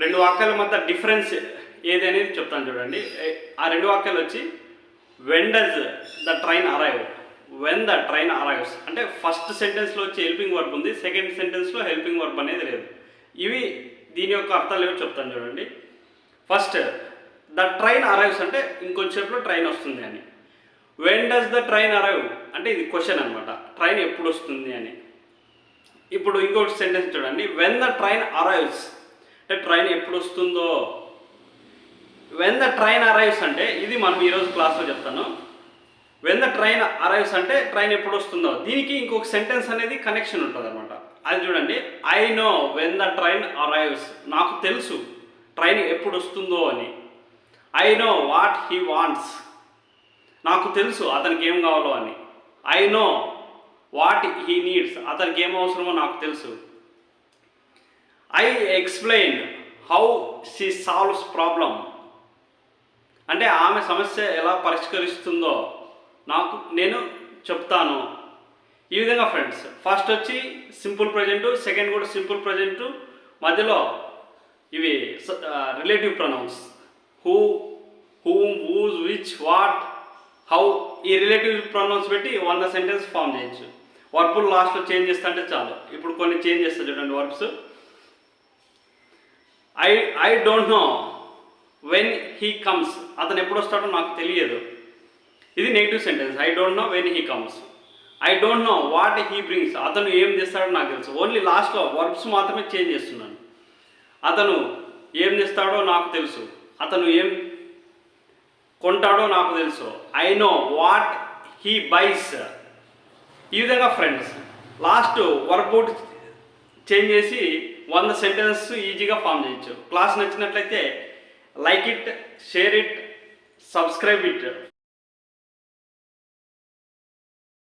రెండు వాక్యాల మధ్య డిఫరెన్స్ ఏది అనేది చెప్తాను చూడండి. ఆ రెండు వాక్యాలు వచ్చి when does the train arrive when the train arrives అంటే ఫస్ట్ సెంటెన్స్లో వచ్చి హెల్పింగ్ వర్బ్ ఉంది సెకండ్ సెంటెన్స్లో హెల్పింగ్ వర్బ్ అనేది లేదు. ఇవి దీని యొక్క అర్థాలు ఏవో చెప్తాను చూడండి. ఫస్ట్ ద ట్రైన్ అరైవ్స్ అంటే ఇంకొంచెంసేపులో ట్రైన్ వస్తుంది అని. When does the train arrive అంటే ఇది క్వశ్చన్ అనమాట ట్రైన్ ఎప్పుడు వస్తుంది? అని. ఇప్పుడు ఇంకొక సెంటెన్స్ చూడండి. వెన్ ద ట్రైన్ అరైవ్స్ అంటే ట్రైన్ ఎప్పుడు వస్తుందో వెన్ ద ట్రైన్ అరైవ్స్ అంటే ఇది మనం ఈరోజు క్లాస్లో చెప్తాను. వెన్ ద ట్రైన్ అరైవ్స్ అంటే ట్రైన్ ఎప్పుడు వస్తుందో దీనికి ఇంకొక సెంటెన్స్ అనేది కనెక్షన్ ఉంటుంది అనమాట అది చూడండి. I know when the train arrives నాకు తెలుసు ట్రైన్ ఎప్పుడు వస్తుందో అని. I know what he wants నాకు తెలుసు అతనికి ఏం కావాలో అని. I know what he needs అతనికి ఏం అవసరమో నాకు తెలుసు. I explain how she solves problem అంటే ఆమె సమస్య ఎలా పరిష్కరిస్తుందో నాకు నేను చెప్తాను. ఈ విధంగా ఫ్రెండ్స్ ఫస్ట్ వచ్చి సింపుల్ ప్రజెంట్ సెకండ్ కూడా సింపుల్ ప్రజెంట్ మధ్యలో ఇవి relative pronouns who whom whose which what how ఈ రిలేటివ్ ప్రొనౌన్స్ పెట్టి వంద సెంటెన్స్ ఫామ్ చేయొచ్చు. వర్బుల్ లాస్ట్లో చేంజ్ చేస్తా అంటే చాలు. ఇప్పుడు కొన్ని చేంజ్ చేస్తా చూడండి verbs I I don't know when he comes అతను ఎప్పుడు వస్తాడో నాకు తెలియదు. ఇది negative sentence I don't know when he comes I don't know what he brings అతను ఏం చేస్తాడో నాకు తెలుసు. ఓన్లీ లాస్ట్లో వర్బ్స్ మాత్రమే చేంజ్ చేస్తున్నాను. అతను ఏం చేస్తాడో నాకు తెలుసు. అతను ఏం కొంటాడో నాకు తెలుసు. I know what he buys ఈ విధంగా ఫ్రెండ్స్ లాస్ట్ వర్కౌట్ చేంజ్ చేసి వంద సెంటెన్స్ ఈజీగా ఫామ్ చేయొచ్చు. క్లాస్ నచ్చినట్లయితే like it share it subscribe it